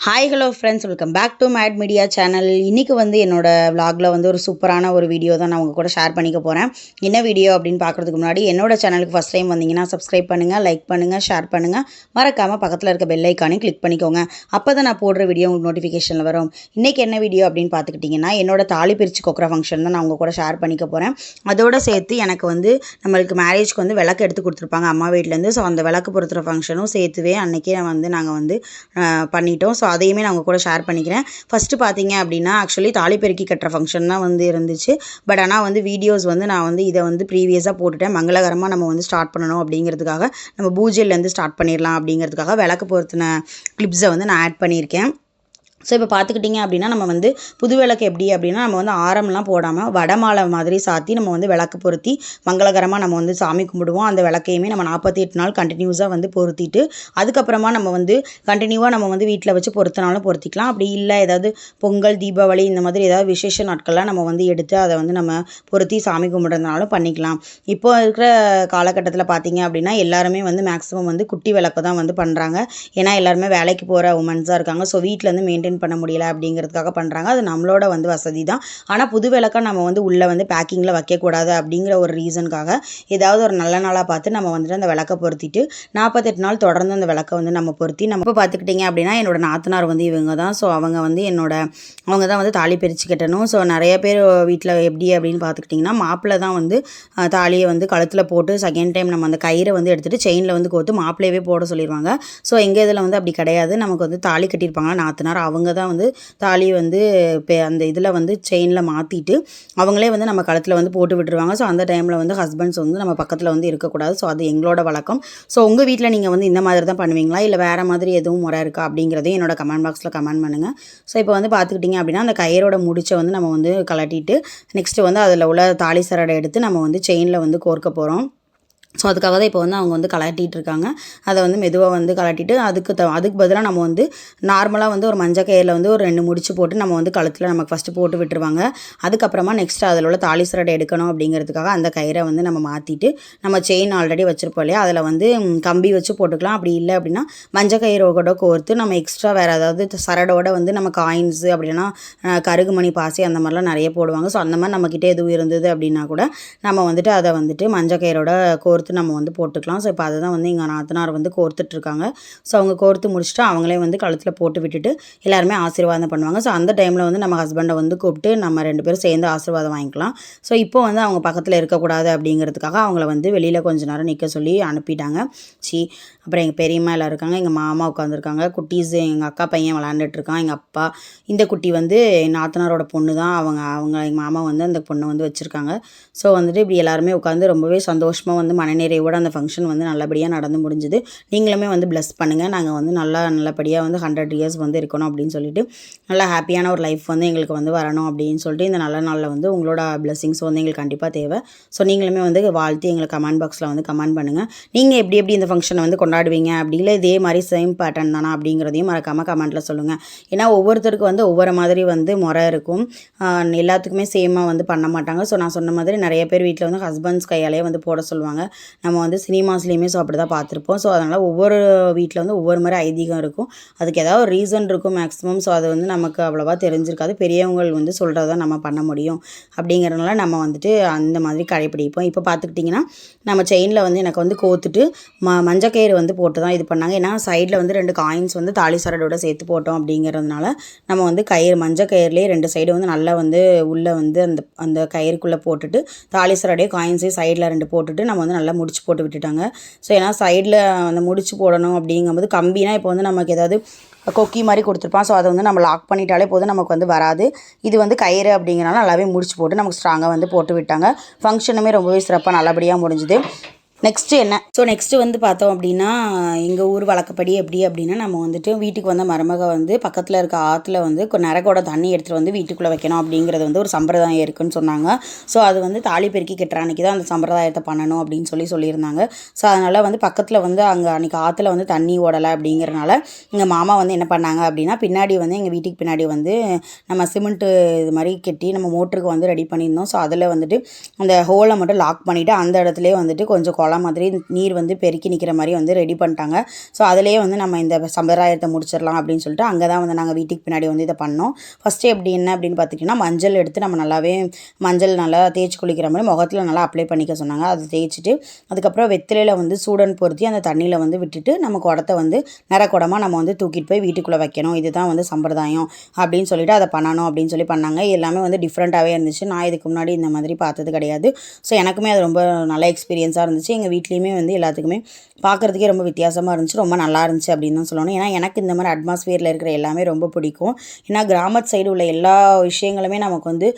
Hi hello friends welcome back to Mad Media channel இன்றைக்கி வந்து என்னோடய vlogல வந்து ஒரு சூப்பரான ஒரு வீடியோ தான் நான் உங்கள் கூட ஷேர் பண்ணிக்க போகிறேன் என்ன வீடியோ அப்படின்னு பார்க்குறதுக்கு முன்னாடி என்னோட சேனலுக்கு ஃபஸ்ட் டைம் வந்தீங்கன்னா சப்ஸ்கிரைப் பண்ணுங்கள் லைக் பண்ணுங்கள் ஷேர் பண்ணுங்கள் மறக்காமல் பக்கத்தில் இருக்க பெல் ஐக்கானையும் கிளிக் பண்ணிக்கோங்க. அப்போ தான் நான் போடுற வீடியோ உங்களுக்கு நோட்டிஃபிகேஷனில் வரும். இன்றைக்கி என்ன வீடியோ அப்படின்னு பார்த்துக்கிட்டிங்கன்னா என்னோட தாலி பிரித்து கொக்கிற ஃபங்க்ஷன் தான் நான் உங்கள் கூட ஷேர் பண்ணிக்க போகிறேன் அதோட சேர்த்து எனக்கு வந்து நம்மளுக்கு மேரேஜ்க்கு வந்து விளக்கு எடுத்து கொடுத்துருப்பாங்க. அம்மா வீட்டிலேருந்து ஸோ அந்த விளக்கு பொறுத்துகிற ஃபங்க்ஷனும் சேர்த்துவே அன்றைக்கே வந்து நாங்கள் வந்து பண்ணிட்டோம். ஸோ அதையுமே நான் உங்கள் கூட ஷேர் பண்ணிக்கிறேன். ஃபஸ்ட்டு பார்த்தீங்க அப்படின்னா ஆக்சுவலி தாலி பெருக்கி கட்டுற ஃபங்க்ஷன் தான் வந்து இருந்துச்சு. பட் ஆனால் வந்து வீடியோஸ் வந்து நான் வந்து இதை வந்து ப்ரீவியஸாக போட்டுட்டேன். மங்களகரமாக நம்ம வந்து ஸ்டார்ட் பண்ணணும் அப்படிங்கிறதுக்காக நம்ம பூஜையிலேருந்து ஸ்டார்ட் பண்ணிடலாம் அப்படிங்கிறதுக்காக விளக்கு பொருத்தின கிளிப்ஸை வந்து நான் ஆட் பண்ணியிருக்கேன். ஸோ இப்போ பார்த்துக்கிட்டிங்க அப்படின்னா நம்ம வந்து புது விளக்கு எப்படி அப்படின்னா நம்ம வந்து ஆரம்லாம் போடாமல் வடமாலை மாதிரி சாத்தி நம்ம வந்து விளக்கு பொருத்தி மங்களகரமாக நம்ம வந்து சாமி கும்பிடுவோம். அந்த விளக்கையுமே நம்ம நாற்பத்தி எட்டு நாள் கண்டினியூஸாக வந்து பொருத்திட்டு அதுக்கப்புறமா நம்ம வந்து கண்டினியூவாக நம்ம வந்து வீட்டில் வச்சு பொருத்தினாலும் பொருத்திக்கலாம். அப்படி இல்லை ஏதாவது பொங்கல் தீபாவளி இந்த மாதிரி ஏதாவது விசேஷ நாட்கள்லாம் நம்ம வந்து எடுத்து அதை வந்து நம்ம பொருத்தி சாமி கும்பிட்றதுனாலும் பண்ணிக்கலாம். இப்போ இருக்கிற காலகட்டத்தில் பார்த்தீங்க அப்படின்னா எல்லாருமே வந்து மேக்ஸிமம் வந்து குட்டி விளக்கு தான் வந்து பண்ணுறாங்க ஏன்னா எல்லாருமே வேலைக்கு போகிற உமன்ஸாக இருக்காங்க. ஸோ வீட்டிலேருந்து மெயின்டைன் பண்ண முடியல அப்படிங்கிறதுக்காக பண்ணுறாங்க அது நம்மளோட வந்து வசதி தான் ஆனால் புது விளக்கை நம்ம வந்து உள்ளே வந்து பேக்கிங்கில் வைக்கக்கூடாது அப்படிங்கிற ஒரு ரீசனுக்காக ஏதாவது ஒரு நல்ல நாளாக பார்த்து நம்ம வந்துட்டு அந்த விளக்கை பொருத்திட்டு நாற்பத்தெட்டு நாள் தொடர்ந்து அந்த விளக்கை வந்து நம்ம பொருத்தி நம்ம இப்போ பார்த்துக்கிட்டிங்க அப்படின்னா என்னோட நாத்தனார் வந்து இவங்க தான் ஸோ அவங்க வந்து என்னோட அவங்க தான் வந்து தாலி பிரித்து கட்டணும். ஸோ நிறைய பேர் வீட்டில் எப்படி அப்படின்னு பார்த்துக்கிட்டிங்கன்னா மாப்பிள்ளை தான் வந்து தாலியை வந்து கழுத்தில் போட்டு செகண்ட் டைம் நம்ம அந்த கயிறை வந்து எடுத்துகிட்டு செயினில் வந்து கோர்த்து மாப்பிள்ளையவே போட சொல்லிடுவாங்க ஸோ எங்கள் இதில் வந்து அப்படி கிடையாது. நமக்கு வந்து தாலி கட்டியிருப்பாங்க நாத்தனார் அவங்க தான் வந்து தாலி வந்து இப்போ அந்த இதில் வந்து செயினில் மாற்றிட்டு அவங்களே வந்து நம்ம கழுத்தில் வந்து போட்டு விட்டுருவாங்க. ஸோ அந்த டைமில் வந்து ஹஸ்பண்ட்ஸ் வந்து நம்ம பக்கத்தில் வந்து இருக்கக்கூடாது. ஸோ அது எங்களோட வழக்கம். ஸோ உங்கள் வீட்டில் நீங்கள் வந்து இந்த மாதிரி தான் பண்ணுவீங்களா? இல்லை வேறு மாதிரி எதுவும் முறை இருக்கா? அப்படிங்கிறதையும் என்னோட கமெண்ட் பாக்ஸில் கமெண்ட் பண்ணுங்கள் ஸோ இப்போ வந்து பார்த்துக்கிட்டிங்க அப்படின்னா அந்த கயிறோட முடிச்சை வந்து நம்ம வந்து கலட்டிட்டு நெக்ஸ்ட்டு வந்து அதில் உள்ள தாலி சரடை எடுத்து நம்ம வந்து செயினில் வந்து கோர்க்க போகிறோம் ஸோ அதுக்காக தான் இப்போ வந்து அவங்க வந்து கலட்டிட்டு இருக்காங்க அதை வந்து மெதுவாக வந்து கலட்டிட்டு அதுக்கு த அதுக்கு பதிலாக நம்ம வந்து நார்மலாக வந்து ஒரு மஞ்சள் கயிறில் வந்து ஒரு ரெண்டு முடிச்சு போட்டு நம்ம வந்து கழுத்தில் நமக்கு ஃபஸ்ட்டு போட்டு விட்டுருவாங்க. அதுக்கப்புறமா நெக்ஸ்ட் அதில் உள்ள தாலி சரடை எடுக்கணும் அப்படிங்கிறதுக்காக அந்த கயிறை வந்து நம்ம மாற்றிட்டு நம்ம செயின் ஆல்ரெடி வச்சுருப்போம் இல்லையா? அதில் வந்து கம்பி வச்சு போட்டுக்கலாம். அப்படி இல்லை அப்படின்னா மஞ்சள் கயிறோட கோர்த்து நம்ம எக்ஸ்ட்ரா வேறு ஏதாவது சரடோட வந்து நம்ம காயின்ஸு அப்படின்னா கருகுமணி பாசி அந்த மாதிரிலாம் நிறைய போடுவாங்க. ஸோ அந்த மாதிரி நம்மக்கிட்ட எதுவும் இருந்தது அப்படின்னா கூட நம்ம வந்துட்டு அதை வந்துட்டு மஞ்சள் கயிறோட கோர்த்து நம்ம வந்து போட்டுக்கலாம். ஸோ இப்போ அதை தான் வந்து எங்கள் நாத்தனார் வந்து கோர்த்துட்ருக்காங்க. ஸோ அவங்க கோர்த்து முடிச்சுட்டு அவங்களே வந்து கழுத்தில் போட்டு விட்டுட்டு எல்லாருமே ஆசீர்வாதம் பண்ணுவாங்க. ஸோ அந்த டைமில் வந்து நம்ம ஹஸ்பண்டை வந்து கூப்பிட்டு நம்ம ரெண்டு பேரும் சேர்ந்து ஆசீர்வாதம் வாங்கிக்கலாம். ஸோ இப்போ வந்து அவங்க பக்கத்தில் இருக்கக்கூடாது அப்படிங்கிறதுக்காக அவங்கள வந்து வெளியில் கொஞ்ச நேரம் நிற்க சொல்லி அனுப்பிட்டாங்க. சி அப்புறம் எங்கள் பெரியம்மா எல்லாம் இருக்காங்க. எங்கள் மாமா உட்காந்துருக்காங்க குட்டீஸ் எங்கள் அக்கா பையன் விளாண்டுட்ருக்கான் எங்கள் அப்பா இந்த குட்டி வந்து என் நாத்தனாரோட பொண்ணு தான் அவங்க அவங்க எங்கள் மாமா வந்து அந்த பொண்ணை வந்து வச்சுருக்காங்க. ஸோ வந்துட்டு இப்படி எல்லாருமே உட்காந்து ரொம்பவே சந்தோஷமாக வந்து மனநிறைவோட அந்த ஃபங்க்ஷன் வந்து நல்லபடியாக நடந்து முடிஞ்சுது. நீங்களுமே வந்து ப்ளஸ் பண்ணுங்கள் நாங்கள் வந்து நல்லா நல்லபடியாக வந்து ஹண்ட்ரட் இயர்ஸ் வந்து இருக்கணும் அப்படின்னு சொல்லிட்டு நல்லா ஹாப்பியான ஒரு லைஃப் வந்து எங்களுக்கு வந்து வரணும் அப்படின்னு சொல்லிட்டு இந்த நல்ல நாளில் வந்து உங்களோட பிளஸ்ஸிங்ஸ் வந்து எங்களுக்கு கண்டிப்பாக தேவை. ஸோ நீங்களுமே வந்து வாழ்த்தி எங்களுக்கு கமெண்ட் பாக்ஸில் வந்து கமெண்ட் பண்ணுங்கள் நீங்கள் எப்படி எப்படி இந்த ஃபங்க்ஷனை வந்து கொண்டாடுவீங்க அப்படி இல்லை இதே மாதிரி சேம் பேட்டர்ன் தானா அப்படிங்கிறதையும் மறக்காமல் கமெண்ட்டில் சொல்லுங்கள் ஏன்னா ஒவ்வொருத்தருக்கு வந்து ஒவ்வொரு மாதிரி வந்து முறை இருக்கும். எல்லாத்துக்குமே சேமாக வந்து பண்ண மாட்டாங்க. ஸோ நான் சொன்ன மாதிரி நிறைய பேர் வீட்டில் வந்து ஹஸ்பண்ட்ஸ் கையாலே வந்து போட சொல்லுவாங்க. நம்ம வந்து சினிமாஸ்லேயுமே ஸோ அப்படி தான் பார்த்துருப்போம். ஸோ அதனால் ஒவ்வொரு வீட்டில் வந்து ஒவ்வொரு மாதிரி ஐதீகம் இருக்கும். அதுக்கு ஏதாவது ஒரு ரீசன் இருக்கும் மேக்ஸிமம் ஸோ அது வந்து நமக்கு அவ்வளோவா தெரிஞ்சிருக்காது. பெரியவங்கள் வந்து சொல்கிறத நம்ம பண்ண முடியும். அப்படிங்கிறதுனால நம்ம வந்துட்டு அந்த மாதிரி கடைப்பிடிப்போம். இப்போ பார்த்துக்கிட்டிங்கன்னா நம்ம செயினில் வந்து எனக்கு வந்து கோத்துட்டு ம மஞ்சக்கயிறு வந்து போட்டு தான் இது பண்ணாங்க. ஏன்னா சைடில் வந்து ரெண்டு காயின்ஸ் வந்து தாலி சரடோட சேர்த்து போட்டோம் அப்படிங்கிறதுனால நம்ம வந்து கயிறு மஞ்சள் கயிறுலேயே ரெண்டு சைடு வந்து நல்லா வந்து உள்ளே வந்து அந்த அந்த கயிறுக்குள்ளே போட்டுட்டு தாலி சரடையே காயின்ஸையும் சைடில் ரெண்டு போட்டுட்டு நம்ம வந்து நல்லா முடிச்சு போட்டு விட்டுட்டாங்க. ஸோ ஏன்னா சைடில் அந்த முடிச்சு போடணும் அப்படிங்கும்போது கம்பினா இப்போ வந்து நமக்கு ஏதாவது கொக்கி மாதிரி கொடுத்துருப்பான். ஸோ அதை வந்து நம்ம லாக் பண்ணிட்டாலே போதும் நமக்கு வந்து வராது. இது வந்து கயிறு அப்படிங்கிறனால நல்லாவே முடிச்சு போட்டு நமக்கு ஸ்ட்ராங்காக வந்து போட்டு விட்டாங்க. ஃபங்க்ஷனுமே ரொம்பவே சிறப்பாக நல்லபடியாக முடிஞ்சுது. நெக்ஸ்ட்டு என்ன? ஸோ நெக்ஸ்ட்டு வந்து பார்த்தோம் அப்படின்னா எங்கள் ஊர் வழக்கப்படி எப்படி அப்படின்னா நம்ம வந்துட்டு வீட்டுக்கு வந்த மருமக வந்து பக்கத்தில் இருக்க ஆற்றுல வந்து நரகோட தண்ணி எடுத்துகிட்டு வந்து வீட்டுக்குள்ளே வைக்கணும் அப்படிங்கிறது வந்து ஒரு சம்பிரதாயம் இருக்குன்னு சொன்னாங்க. ஸோ அது வந்து தாலி பெருக்கி கட்டுற அன்றைக்கி தான் அந்த சம்பிரதாயத்தை பண்ணணும் அப்படின்னு சொல்லி சொல்லியிருந்தாங்க. ஸோ அதனால் வந்து பக்கத்தில் வந்து அங்கே அன்றைக்கி ஆற்றுல வந்து தண்ணி ஓடலை அப்படிங்கிறனால எங்கள் மாமா வந்து என்ன பண்ணாங்க அப்படின்னா பின்னாடி வந்து எங்கள் வீட்டுக்கு பின்னாடி வந்து நம்ம சிமெண்ட்டு இது மாதிரி கட்டி நம்ம மோட்டருக்கு வந்து ரெடி பண்ணியிருந்தோம். ஸோ அதில் வந்துட்டு அந்த ஹோலை மட்டும் லாக் பண்ணிவிட்டு அந்த இடத்துலேயே வந்துட்டு கொஞ்சம் குளம் மாதிரி நீர் வந்து பெருக்கி நிற்கிற மாதிரி வந்து ரெடி பண்ணிட்டாங்க. ஸோ அதிலேயே வந்து நம்ம இந்த சம்பிரதாயத்தை முடிச்சிடலாம் அப்படின்னு சொல்லிட்டு அங்கே தான் வந்து நாங்கள் வீட்டுக்கு பின்னாடி வந்து இதை பண்ணோம். ஃபஸ்ட்டு எப்படி என்ன அப்படின்னு பார்த்துக்கிட்டிங்கன்னா மஞ்சள் எடுத்து நம்ம நல்லாவே மஞ்சள் நல்லா தேய்ச்சி குளிக்கிற மாதிரி முகத்தில் நல்லா அப்ளை பண்ணிக்க சொன்னாங்க. அதை தேய்ச்சிட்டு அதுக்கப்புறம் வெத்திலையில் வந்து சூடன் பொருத்தி அந்த தண்ணியில் வந்து விட்டுட்டு நம்ம குடத்தை வந்து நிறக்குடமாக நம்ம வந்து தூக்கிட்டு போய் வீட்டுக்குள்ளே வைக்கணும். இதுதான் வந்து சம்பிரதாயம் அப்படின்னு சொல்லிட்டு அதை பண்ணணும் அப்படின்னு சொல்லி பண்ணாங்க. எல்லாமே வந்து டிஃப்ரெண்ட்டாகவே இருந்துச்சு. நான் இதுக்கு முன்னாடி இந்த மாதிரி பார்த்தது கிடையாது. ஸோ எனக்குமே அது ரொம்ப நல்ல எக்ஸ்பீரியன்ஸாக இருந்துச்சு. எங்கள் வீட்லேயுமே வந்து எல்லாத்துக்குமே பார்க்குறதுக்கே ரொம்ப வித்தியாசமாக இருந்துச்சு. ரொம்ப நல்லா இருந்துச்சு அப்படின்னு தான் சொல்லணும். ஏன்னா எனக்கு இந்த மாதிரி அட்மாஸ்ஃபியரில் இருக்கிற எல்லாமே ரொம்ப பிடிக்கும். ஏன்னா கிராமத்து சைடு உள்ள எல்லா விஷயங்களுமே நமக்கு வந்து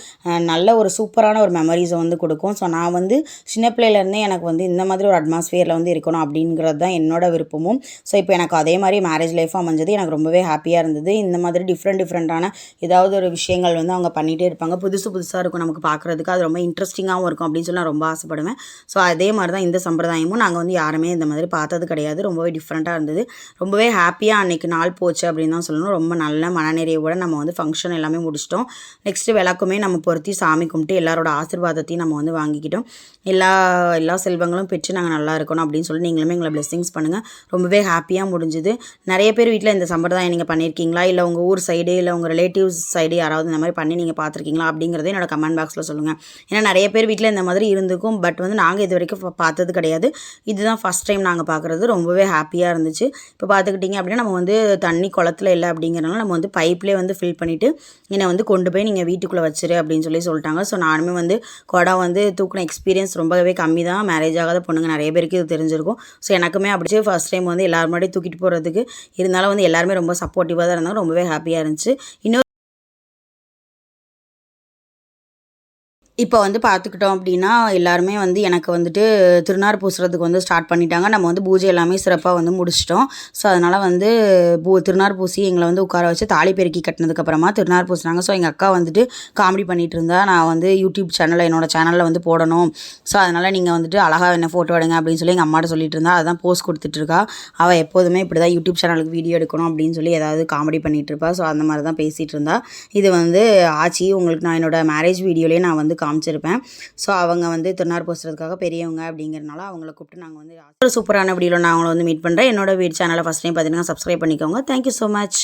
நல்ல ஒரு சூப்பரான ஒரு மெமரிஸை வந்து கொடுக்கும். ஸோ நான் வந்து சின்ன பிள்ளையிலேருந்தே எனக்கு வந்து இந்த மாதிரி ஒரு அட்மாஸ்ஃபியரில் வந்து இருக்கணும் அப்படிங்கிறது தான் என்னோட விருப்பமும். ஸோ இப்போ எனக்கு அதே மாதிரி மேரேஜ் லைஃப் அமைஞ்சது. எனக்கு ரொம்பவே ஹாப்பியாக இருந்தது. இந்த மாதிரி டிஃப்ரெண்ட் டிஃப்ரெண்ட்டான ஏதாவது ஒரு விஷயங்கள் வந்து அவங்க பண்ணிகிட்டே இருப்பாங்க. புதுசு புதுசாக இருக்கும் நமக்கு பார்க்குறதுக்கு அது ரொம்ப இன்ட்ரெஸ்டிங்காகவும் இருக்கும் அப்படின்னு சொல்லி நான் ரொம்ப ஆசைப்படுவேன். ஸோ அதே மாதிரி தான் இந்த சம்பிரதாயமும் நாங்கள் வந்து யாருமே இந்த மாதிரி பார்த்தது கிடையாது. ரொம்பவே டிஃப்ரெண்ட்டாக இருந்தது. ரொம்பவே ஹாப்பியாக அன்றைக்கி நாள் போச்சு அப்படின்னு தான் சொல்லணும். ரொம்ப நல்ல மனநிறைவோட நம்ம வந்து ஃபங்க்ஷன் எல்லாமே முடிச்சிட்டோம். நெக்ஸ்ட்டு விளக்குமே நம்ம பொருத்தி சாமி கும்பிட்டு எல்லாரோட ஆசீர்வாதத்தையும் நம்ம வந்து வாங்கிக்கிட்டோம். எல்லா எல்லா செல்வங்களும் பெற்று நாங்கள் நல்லா இருக்கணும் அப்படின்னு சொல்லி நீங்களுமே எங்களை பிளெஸ்ஸிங்ஸ் பண்ணுங்கள் ரொம்பவே ஹாப்பியாக முடிஞ்சுது. நிறைய பேர் வீட்டில் இந்த சம்பிரதாயம் நீங்கள் பண்ணியிருக்கீங்களா இல்லை உங்கள் ஊர் சைடு இல்லை உங்கள் ரிலேட்டிவ்ஸ் சைடு யாராவது இந்த மாதிரி பண்ணி நீங்கள் பார்த்துருக்கீங்களா? அப்படிங்கிறத என்னோட கமெண்ட் பாக்ஸில் சொல்லுங்கள் ஏன்னா நிறைய பேர் வீட்டில் இந்த மாதிரி இருந்துக்கும் பட் வந்து நாங்கள் இது வரைக்கும் பார்த்தது பார்த்தது கிடையாது. இதுதான் ஃபஸ்ட் டைம் நாங்கள் பார்க்குறது ரொம்பவே ஹாப்பியாக இருந்துச்சு. இப்போ பார்த்துக்கிட்டிங்க அப்படின்னா நம்ம வந்து தண்ணி குளத்துல இல்லை அப்படிங்கிறனால நம்ம வந்து பைப்லேயே வந்து ஃபில் பண்ணிவிட்டு என்னை வந்து கொண்டு போய் நீங்கள் வீட்டுக்குள்ளே வச்சிரு அப்படின்னு சொல்லி சொல்லிட்டாங்க. ஸோ நானுமே வந்து குடம் வந்து தூக்கின எக்ஸ்பீரியன்ஸ் ரொம்பவே கம்மி தான். மேரேஜ் ஆகாத பொண்ணுங்க நிறைய பேருக்கு இது தெரிஞ்சிருக்கும். ஸோ எனக்குமே அப்படிச்சு ஃபஸ்ட் டைம் வந்து எல்லாரும் முன்னாடி தூக்கிட்டு போகிறதுக்கு இருந்தாலும் வந்து எல்லாருமே ரொம்ப சப்போர்ட்டிவாக தான் இருந்தாங்க. ரொம்பவே ஹாப்பியாக இருந்துச்சு. இன்னொரு இப்போ வந்து பார்த்துக்கிட்டோம் அப்படின்னா எல்லாருமே வந்து எனக்கு வந்துட்டு திருநார் பூசுறதுக்கு வந்து ஸ்டார்ட் பண்ணிட்டாங்க. நம்ம வந்து பூஜை எல்லாமே சிறப்பாக வந்து முடிச்சிட்டோம். ஸோ அதனால் வந்து பூ திருநார் பூசி எங்களை வந்து உட்கார வச்சு தாலி பெருக்கி கட்டினதுக்கப்புறமா திருநார் பூசினாங்க. ஸோ எங்கள் அக்கா வந்துட்டு காமெடி பண்ணிகிட்டு இருந்தா. நான் வந்து யூடியூப் சேனலில் என்னோட சேனலில் வந்து போடணும். ஸோ அதனால் நீங்கள் வந்துட்டு அழகாக என்ன ஃபோட்டோ எடுங்க அப்படின்னு சொல்லி எங்கள் அம்மாட்ட சொல்லிட்டு இருந்தா. அதான் போஸ்ட் கொடுத்துட்ருக்கா அவள் எப்போதுமே இப்படி தான் யூடியூப் சேனலுக்கு வீடியோ எடுக்கணும் அப்படின்னு சொல்லி ஏதாவது காமெடி பண்ணிகிட்டு இருப்பா. ஸோ அந்த மாதிரி தான் பேசிகிட்டு இருந்தா. இது வந்து ஆச்சி உங்களுக்கு நான் என்னோடய மேரேஜ் வீடியோலேயே நான் வந்து காமிச்சிருப்பேன். ஸோ அவங்க வந்து திருநார் பூசுறதுக்காக பெரியவங்க அப்படிங்கிறனால அவங்கள கூப்பிட்டு நாங்கள் வந்து ஒரு சூப்பரான வீடியோவில் நான் அவங்கள வந்து மீட் பண்ணுறேன் என்னோட வீட் சேனலை ஃபஸ்ட் டைம் பார்த்தீங்கன்னா சப்ஸ்கிரைப் பண்ணிக்கோங்க. Thank you so much